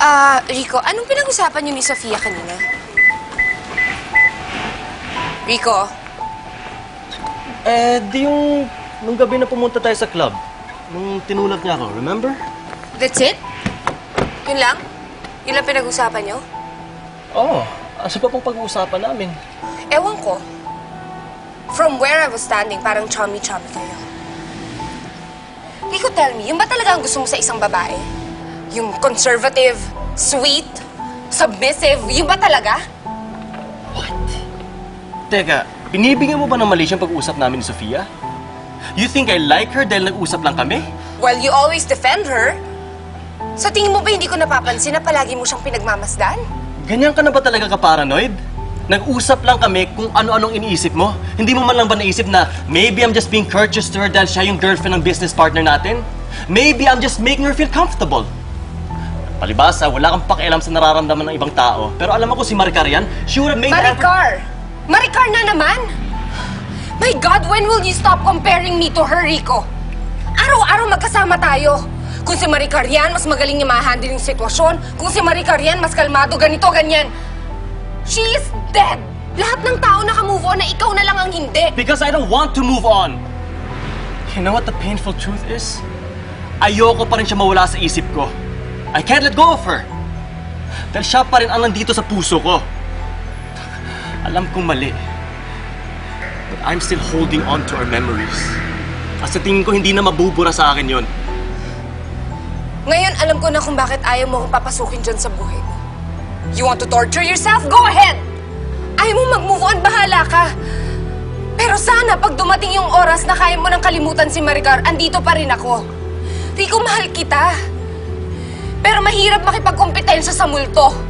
Ah, Rico, anong pinag-usapan niyo ni Sofia kanina? Rico, Eh, di yung... Nung gabi na pumunta tayo sa club. Nung tinulak niya ako, remember? that's it? Yun lang? Yun lang pinag-usapan niyo? Oo. Oh, asa pa pong pag-uusapan namin? Ewan ko. From where I was standing, parang chummy-chummy kayo. Rico, tell me, yun ba talaga ang gusto mo sa isang babae? Yung conservative, sweet, submissive, yun ba talaga? Teka, binibigyan mo ba ng mali siyang pag-uusap namin ni Sofia? You think I like her dahil nag-usap lang kami? Well, you always defend her. Sa tingin mo ba hindi ko napapansin na palagi mo siyang pinagmamasdan? Ganyan ka na ba talaga ka-paranoid? Nag-usap lang kami kung ano-anong iniisip mo. Hindi mo man lang ba naisip na maybe I'm just being courteous to her dahil siya yung girlfriend ng business partner natin? Maybe I'm just making her feel comfortable. Palibasa, wala kang pakialam sa nararamdaman ng ibang tao. Pero alam kung si Maricar yan, she would have made Maricar! Maricar na naman! My God, when will you stop comparing me to her, Rico? Araw-araw magkasama tayo. Kung si Maricar yan, mas magaling niya ma-handle yung sitwasyon. Kung si Maricar yan, mas kalmado, ganito, ganyan. She is dead! Lahat ng tao naka-move on na ikaw na lang ang hindi. Because I don't want to move on. You know what the painful truth is? Ayoko pa rin siya mawala sa isip ko. I can't let go of her. Dahil siya pa rin ang nandito sa puso ko. Alam kong mali. But I'm still holding on to our memories. At sa tingin ko hindi na mabubura sa akin yon. Ngayon, alam ko na kung bakit ayaw mo akong papasukin dyan sa buhay mo. You want to torture yourself? Go ahead! Ayaw mo mag-move on, bahala ka. Pero sana, pag dumating yung oras na kaya mo nang kalimutan si Maricar, andito pa rin ako. Rico, mahal kita. Mahirap makipagkompetensya sa multo.